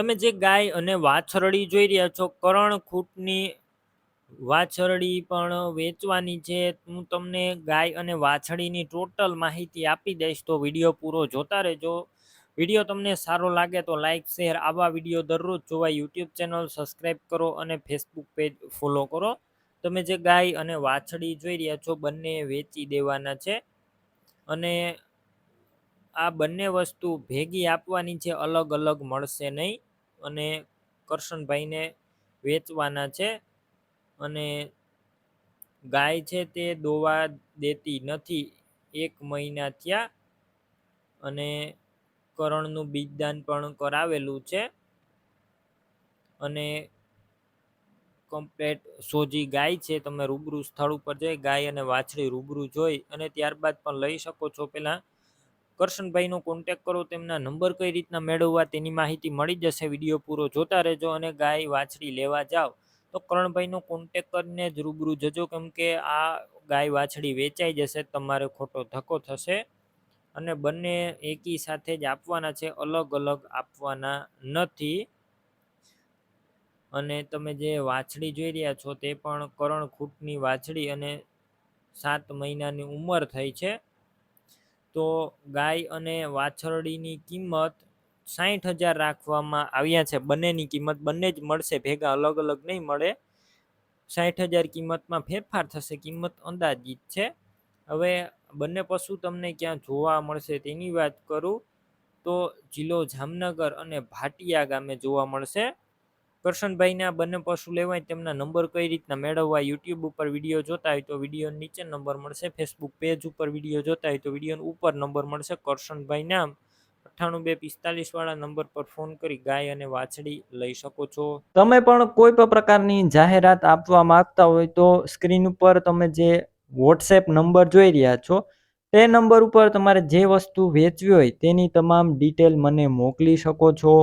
તમે જે ગાય અને વાછરડી જોઈ રહ્યા છો કરણખૂટની વાછરડી પણ વેચવાની છે. હું તમને ગાય અને વાછરડીની ટોટલ માહિતી આપી દઈશ, તો વીડિયો પૂરો જોતા રહેજો. વીડિયો તમને સારો લાગે તો લાઇક શેર, આવા વીડિયો દરરોજ જોવા યુટ્યુબ ચેનલ સબસ્ક્રાઈબ કરો અને ફેસબુક પેજ ફોલો કરો. તમે જે ગાય અને વાછડી જોઈ રહ્યા છો, બંને વેચી દેવાના છે. અને આ બંને વસ્તુ ભેગી આપવાની છે અલગ અલગ મળશે નહીં. અને કરશનભાઈને વેચવાના છે અને ગાય છે તે દોવા દેતી નથી. એક મહિના થયા અને કરણનું બીજદાન પણ કરાવેલું છે અને કમ્પ્લેટ સોજી ગાય છે. તમે રૂબરૂ સ્થળ ઉપર જઈ ગાય અને વાછડી રૂબરૂ જોઈ અને ત્યારબાદ પણ લઈ શકો છો. પહેલાં કરશનભાઈનો કોન્ટેક કરો, તેમના નંબર કઈ રીતના મેળવવા તેની માહિતી મળી જશે વીડિયો પૂરો જોતા રહેજો અને ગાય વાછડી લેવા જાઓ. તો કરણભાઈનો કોન્ટેક કરીને જ રૂબરૂ જજો, કેમ કે આ ગાય વાછડી વેચાઈ જશે, તમારે ખોટો ધક્કો થશે. અને બંને એકી સાથે જ આપવાના છે, અલગ અલગ આપવાના નથી. અને તમે જે વાછડી જોઈ રહ્યા છો, તે પણ કરણ ખૂટની વાછડી અને સાત મહિનાની ઉંમર થઈ છે. તો ગાય અને વાછરડીની કિંમત સાઠ હજાર રાખવામાં આવ્યા છે. બંનેની કિંમત બંને જ મળશે. ભેગા અલગ અલગ નહીં મળે. સાઠ હજાર કિંમતમાં ફેરફાર થશે. કિંમત અંદાજિત છે. હવે બંને પશુ તમને ક્યાં જોવા મળશે તેની વાત કરું તો જિલ્લો જામનગર અને ભાટિયા ગામે જોવા મળશે. કરશનભાઈના બંને પશુ લેવાય તેમના નંબર કઈ રીતના મેળવવા યુટ્યુબ ઉપર વીડિયો જોતા હોય તો વીડિયો નીચે નંબર મળશે, ફેસબુક પેજ ઉપર વીડિયો જોતા હોય તો વીડિયો ઉપર નંબર મળશે, કરશનભાઈના અઠ્ઠાણું બે પિસ્તાલીસ વાળા નંબર પર ફોન કરી ગાય અને વાછડી લઈ શકો છો. તમે પણ કોઈ પણ પ્રકારની જાહેરાત આપવા માંગતા હોય તો સ્ક્રીન ઉપર તમે જે વોટ્સએપ નંબર જોઈ રહ્યા છો, તે નંબર ઉપર તમારે જે વસ્તુ વેચવી હોય તેની તમામ ડિટેલ મને મોકલી શકો છો.